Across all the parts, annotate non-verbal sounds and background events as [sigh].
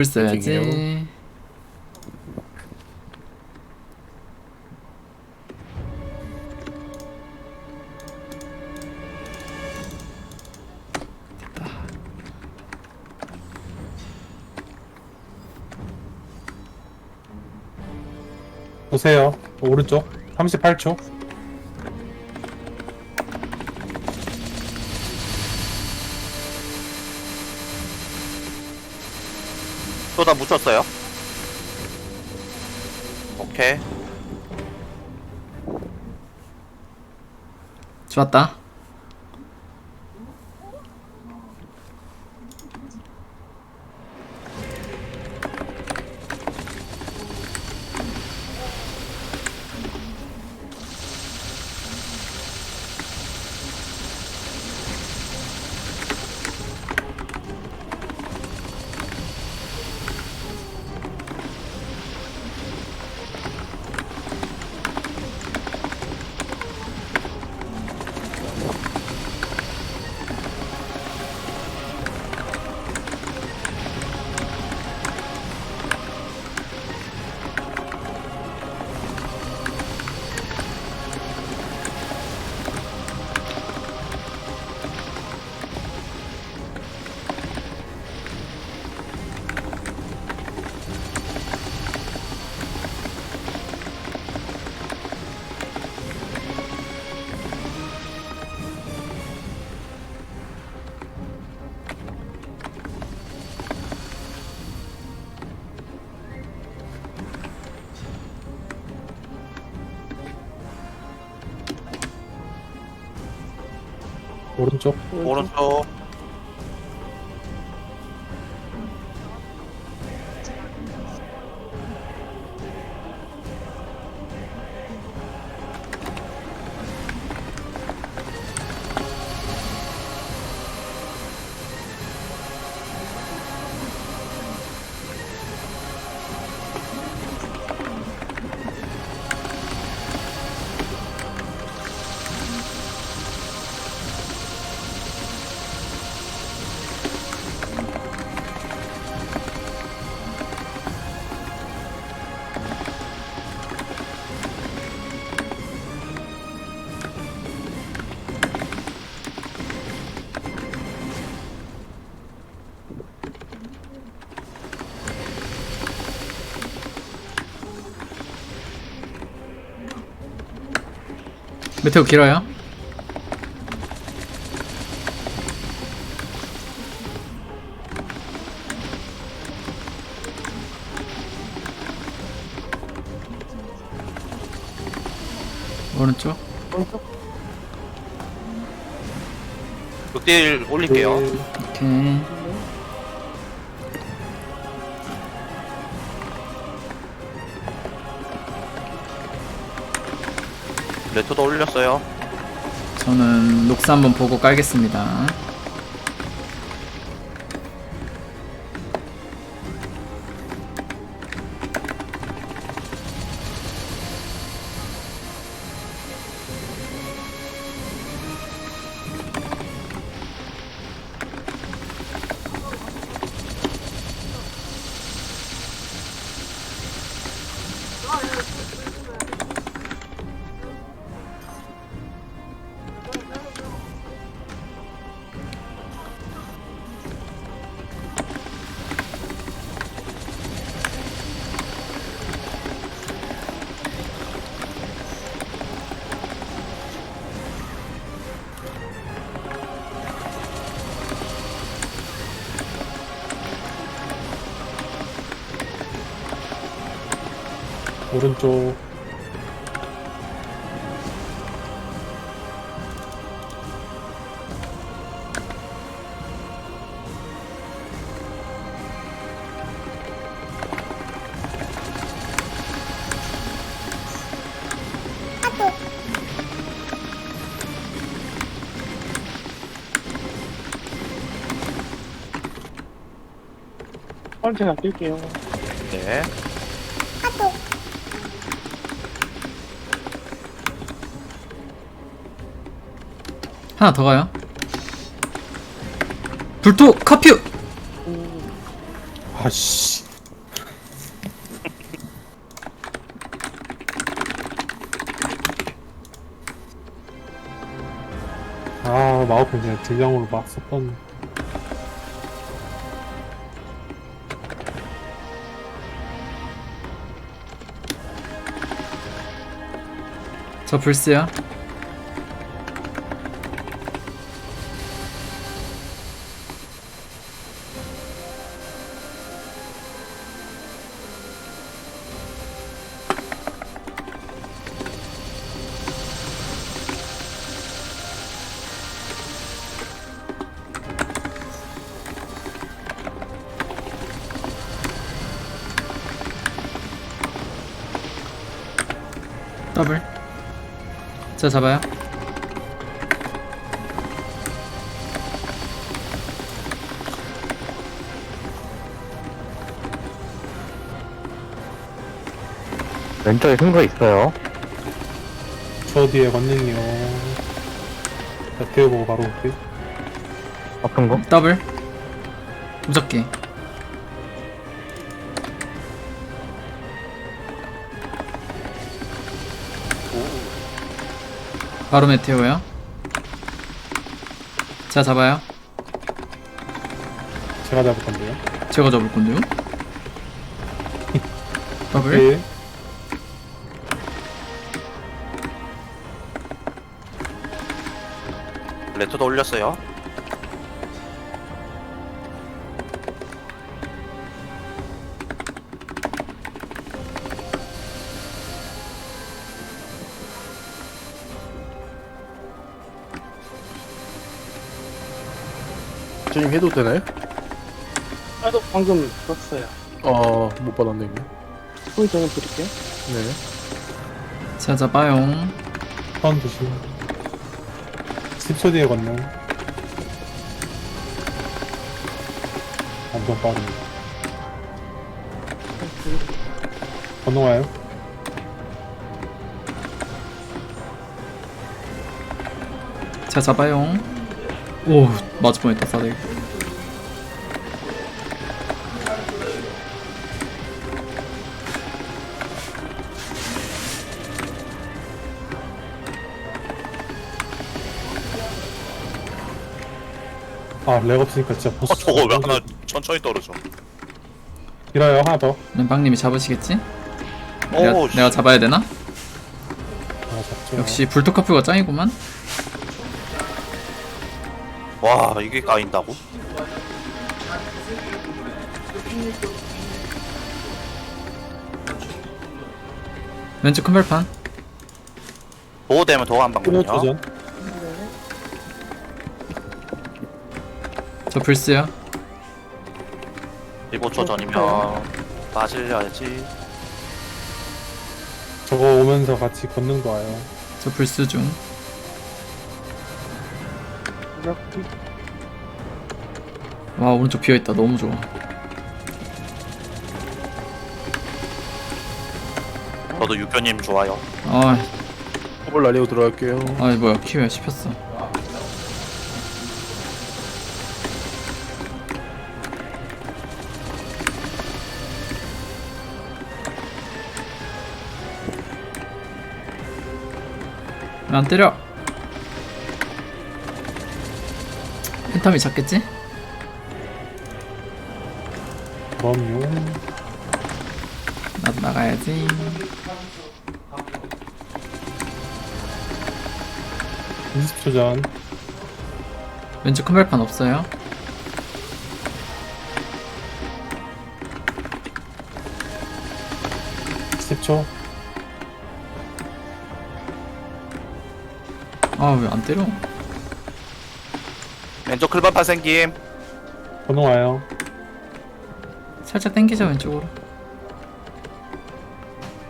글 써야지. 징이요. 보세요. 오른쪽 38초. 묻혔어요. 오케이. 좋았다. 오른쪽. 오른쪽. 메테오 길어요. 오른쪽. 극딜 올릴게요. 오케이. 레터도 올렸어요. 저는 녹스 한번 보고 깔겠습니다. 오른쪽. 제가 뛸게요. 네. 하나 더 가요. 불토 커퓨. 아씨. 아, 마우스 그냥 질량으로 막 썼던. 저 불스야. 더블. 자 잡아요. 왼쪽에 큰 거 있어요. 저 뒤에 건능이요. 자, 태워보고 바로 올게. 아픈 거? 더블. 무섭게. 바로 메테오요. 자 잡아요. 제가 잡을 건데요. 제가 잡을 건데요. [laughs] 더블. 네. 레터도 올렸어요. 저님 해도 되나요? 나도 방금 썼어요. 아, 못 받았네, 이거. 소리 전에 드릴게요. 네. 자 잡아요. 턴 조심. 10초 뒤에 건능. 완전 빠르네. 건너와요. 자 잡아요. 오 맞을 뻔했다 싸대기. 아, 렉 없으니까 진짜 보스. 어, 저거 왜 하나 천천히 떨어져? 길어요, 하나 더. 렌빵님이 잡으시겠지? 내가, 오, 씨. 내가 잡아야 되나? 아, 잡죠. 역시 불토카프가 짱이구만. 와, 이게 까인다고? 왼쪽 큰 발판. 보호되면 도안 끊어 방문요. 조전. 저 불스요. 15초 전이면 빠질려야지. 저거 오면서 같이 건능도 와요. 저 불스 중. 와 오른쪽 비어 있다. 너무 좋아. 저도 육교님 좋아요. 아, 허벌 날리고 들어갈게요. 아 뭐야 키왜 씹혔어. 왜안 때려? 펜텀이 잡겠지? 그럼요. 나도 나가야지. 이십 초 전. 왼쪽 큰 발판 없어요. 십초 아 왜 안 때려? 왼쪽 클반판 생김. 건능 와요. 살짝 당기자 왼쪽으로.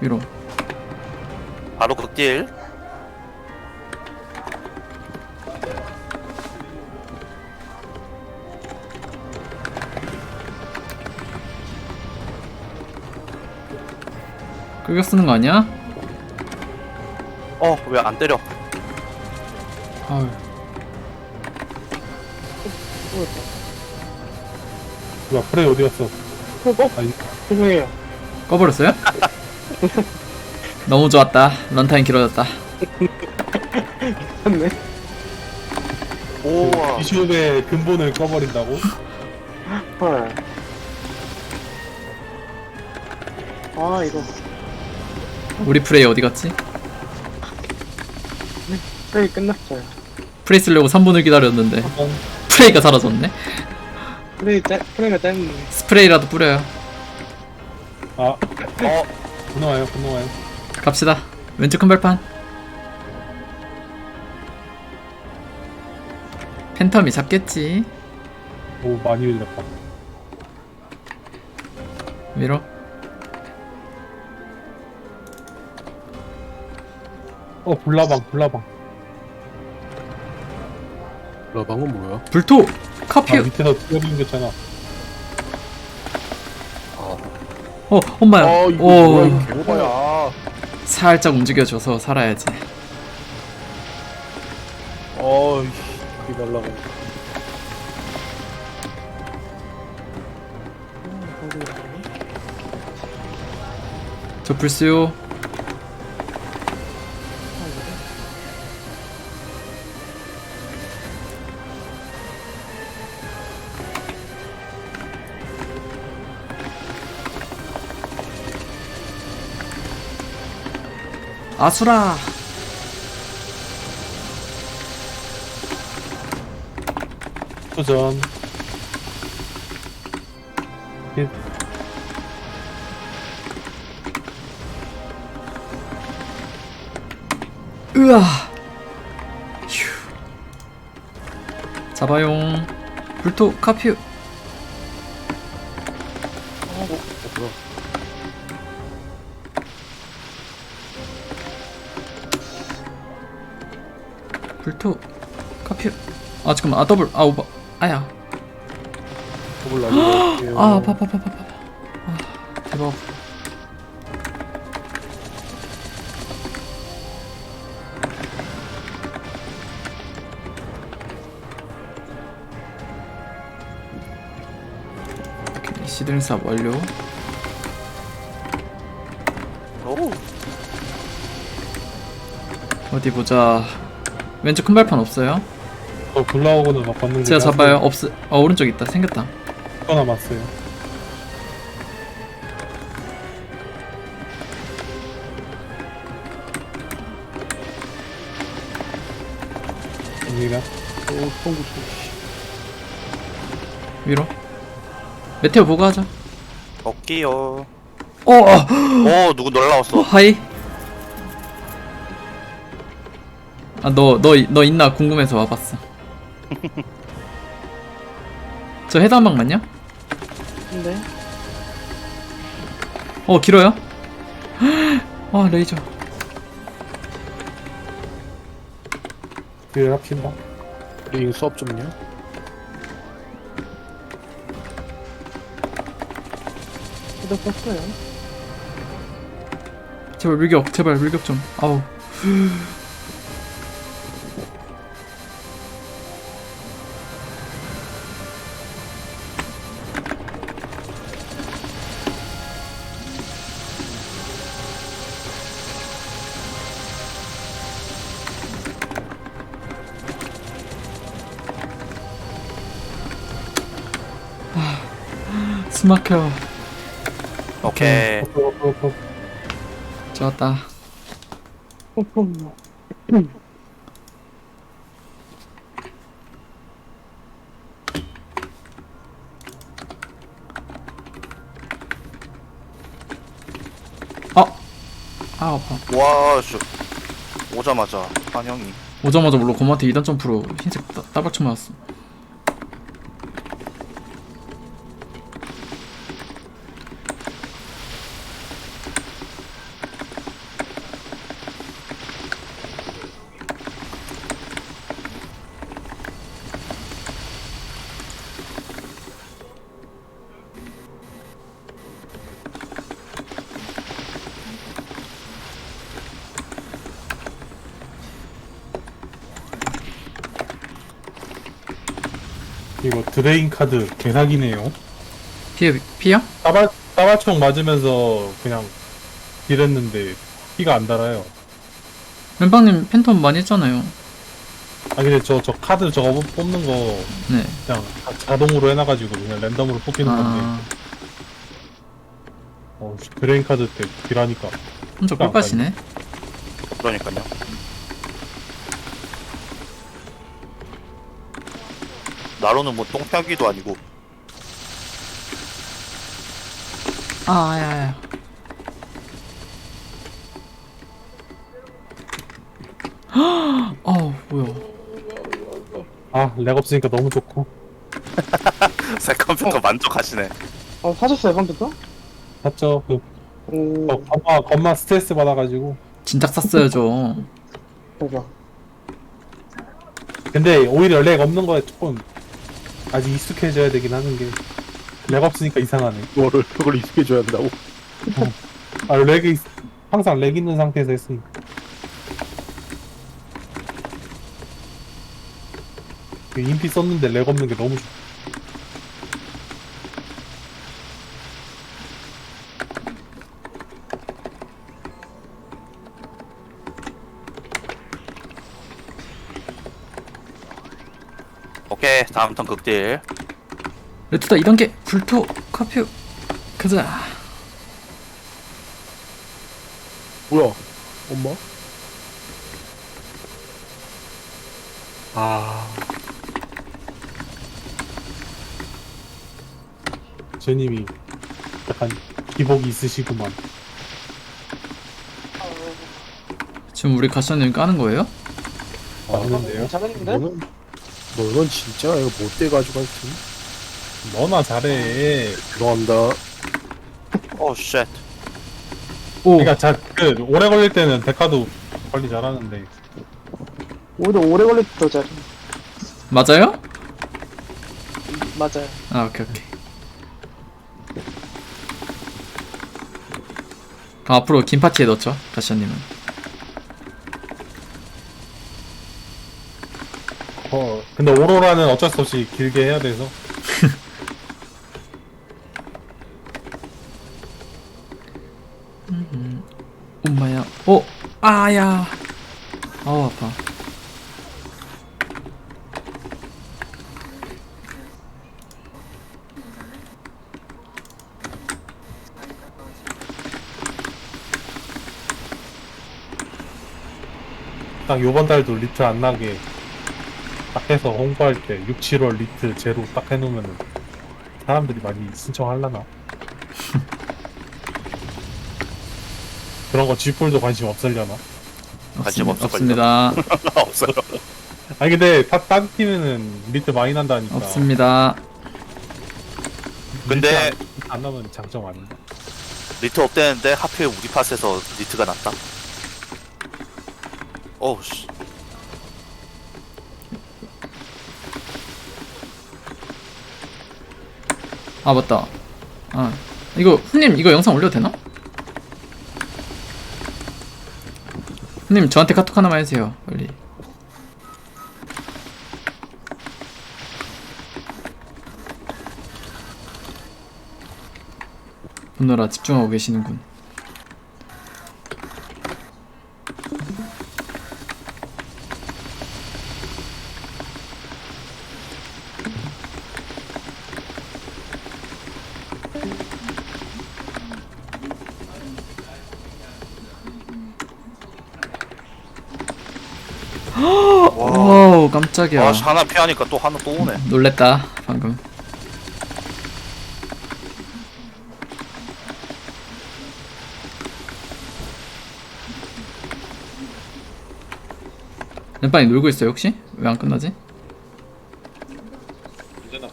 위로. 바로 극딜. 끌격 쓰는 거 아니야? 어, 왜 안 때려? 아유. 뭐야, 프레이 어디 갔어? 어? 아니, 죄송해요. 꺼버렸어요? 너무 좋았다. 런타임 길어졌다. 맞네. 오와 비숍의 근본을 꺼버린다고? 헐. 아, 이거. 우리 프레이 어디 갔지? 플레이 끝났어요. 프레이 쓰려고 3분을 기다렸는데 한번 프레이가 사라졌네. 플레이 짜, 플레이가 짧네. 스프레이라도 뿌려요. 아, 어 건너와요, 건너와요. 갑시다. 왼쪽 큰 발판. 팬텀이 잡겠지. 오, 많이 흘렸다. 밀어. 어, 불나방, 불나방. 라방은 뭐야? 불토. 아, 커퓨. 밑에서 뛰어댕겼잖아. 어, 엄마야. 아 이거 오, 뭐야 이거 개오바야 살짝 움직여줘서 살아야지. 어이 이 날라가 저 불수요. 아수라. 도전. 예, 으아. 휴. 잡아용. 불토 카퓨. 불토 카퓨. 아 잠깐만. 아 더블. 아 오버. 아야. 더블 [gasps] 날려갈게요. 아 아파 아파 아파 아파. 아 대박. 오케이 시드링삽 완료. 오. 어디 보자 왼쪽 큰 발판 없어요? 저 굴라오고는 막 걷는 제가 잡아요. 없어. 어 오른쪽 있다. 생겼다. 거 남았어요. 여기가? 오 통구 위로? 메테오 보고 하자. 먹기요 어, 어, 오 누구 날라왔어. 어 하이 아 너 너 너 있나 궁금해서 와봤어 [laughs] 저 헤드 한 방만요? 근데, 어 길어요? [gasps] 아 레이저 그 합친다. 링 수업 좀요 해도 썼어요. 제발 물격 제발 물격 좀 아우 아, 숨 막혀 오케이 [clears throat] 어, 어, 어, 어. 좋았다 pompommo. 아! 아 아파 와 씨 오자마자 한영이 오자마자 물론 검한테 2단 점프로 흰색 따, 따박쳐 맞았어 드레인 카드 개사기네요. 피해 피야? 따발 따발총 맞으면서 그냥 딜했는데 피가 안 달아요. 멤빵님 팬텀 많이 했잖아요. 아 근데 저 저 카드 저거 뽑- 뽑는 거 네. 그냥 자- 자동으로 해놔가지고 그냥 랜덤으로 뽑히는 건데 아, 어, 브레인 카드 때 딜하니까 혼자 꿀빠시네. 그러니까요. 나로는 뭐 똥펴기도 아니고 아, 야 야. 어, 뭐야? 아 렉 없으니까 너무 좋고 [laughs] 새 컴퓨터 만족하시네. 어, 사셨어요, 컴퓨터? 샀죠. 그 오, 어, 겁마 겁마 스트레스 받아가지고 진작 샀어야죠. 대박. 근데 오히려 렉 없는 거에 조금 아직 익숙해져야 되긴 하는 게렉 없으니까 이상하네. 그거를 그걸 익숙해줘야 된다고. 아 렉이 있- 항상 렉 있는 상태에서 했으니까. 그 인피 썼는데 렉 없는 게 너무 좋. 다음 턴 극딜. 레투다 2단계 불토 카퓨 가자. 뭐야? 엄마? 아. 제님이 약간 기복이 있으시구만. 지금 우리 가시님 까는 거예요? 맞는데요? 잘했는데? 너는 너는 진짜 이거 못 돼가지고 하여튼 너나 잘해. 죄송합니다. 오 쉣. 오, 그러니까 자, 그 오래 걸릴 때는 데카도 관리 잘하는데 오히려 오래 걸릴 때도 잘. 맞아요? 맞아요. 아, 오케이, 오케이. 그럼 앞으로 긴 파티에 넣죠, 가시님은. 어 근데 오로라는 어쩔 수 없이 길게 해야 돼서 [laughs] 엄마야. 어, 아야. 아우 아파. 딱 요번 달도 리트 안 나게 딱 해서 홍보할 때 6, 7월 리트 제로 딱 해놓으면은 사람들이 많이 신청하려나? [laughs] 그런 거 G폴도 관심 없으려나? 관심 없습- 없을걸요? 없습니다. [laughs] 없어요. 아니 근데 다, 딴 팀에는 리트 많이 난다니까 없습니다. 근데 리트 안, 안 나면 장점 아닌가? 리트 없대는데 하필 우리 팟에서 리트가 났다. 오우 씨. 아 맞다. 아 이거 훈님 이거 영상 올려도 되나? 훈님 저한테 카톡 하나만 해주세요 빨리. 보느라 집중하고 계시는군. 깜짝이야. 아, 하나 피하니까 또 하나 또 오네. 놀랬다 방금. 램빵이 놀고 있어요 혹시? 왜 안 끝나지?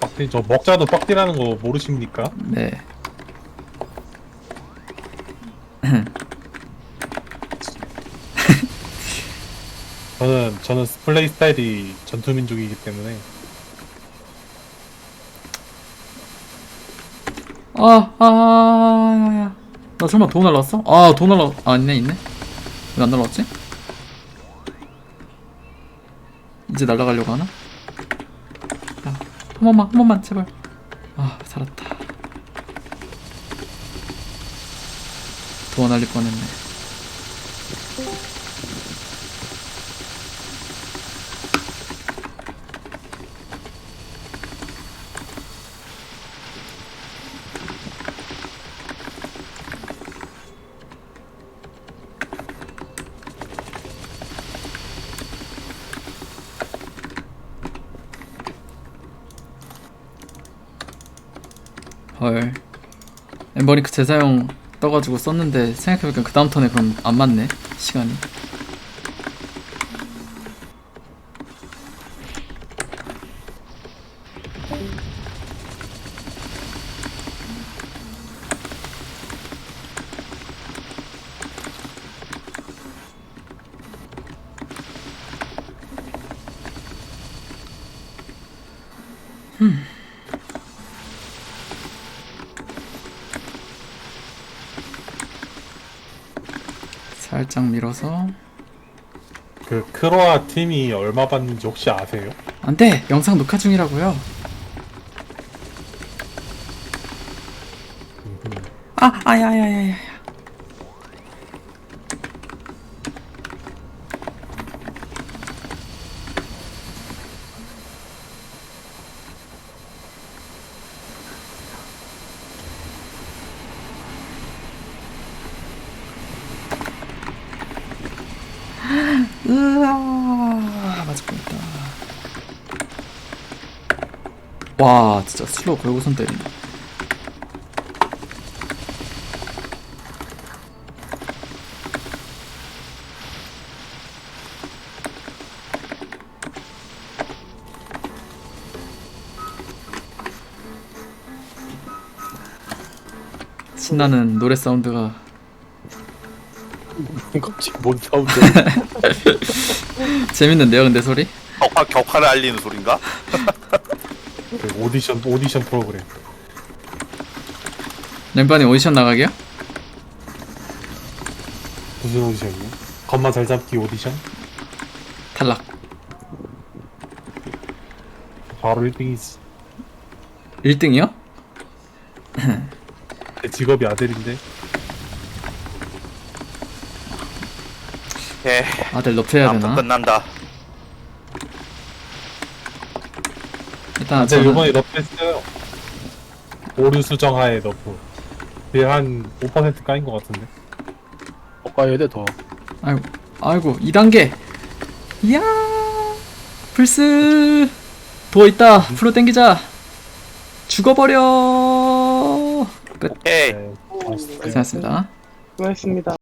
빡딜 저 먹자도 빡딜하는 거 모르십니까? 네. 저는 저는 플레이 스타일이 전투민족이기 때문에 아, 아, 야, 야. 나 설마 돈 날랐어? 아, 돈 날라, 아, 있네, 있네. 왜 안 날라왔지? 이제 날라가려고 하나? 야, 한 번만, 한 번만, 제발. 아, 살았다. 돈 날릴 뻔했네. 헐. 엠버링크 재사용 떠가지고 썼는데 생각해보니까 그 다음 턴에 그럼 안 맞네 시간이 살짝 밀어서. 그 크로아 팀이 얼마 받는지 혹시 아세요? 안돼! 영상 녹화 중이라고요. 아 아야야야야 으아 맞을 뻔했다 와 진짜 슬로우 걸고선 때리네 신나는 노래 사운드가 갑자기 뭔 사운드 [laughs] 재밌는데요 근데 소리? 격파, 격파를 알리는 소린가? [laughs] 그 오디션 오디션 프로그램. 램바님 오디션 나가게요? 무슨 오디션이요? 겉만 잘 잡기 오디션? 탈락 바로 1등이지. 1등이요? 내 직업이 아델인데. 예, 아들 아무 되나? 끝난다. 일단 아델 저는 요번에 너프 했어요. 오류 수정하에 너프. 그게 한5% 까인 것 같은데. 더 까야 돼 더 아이고 아이고 2단계 이야 플스 도어 있다 프로 땡기자 죽어버려 끝 오케이. 네, 오, 맛있어요. 고생하셨습니다 수고했습니다.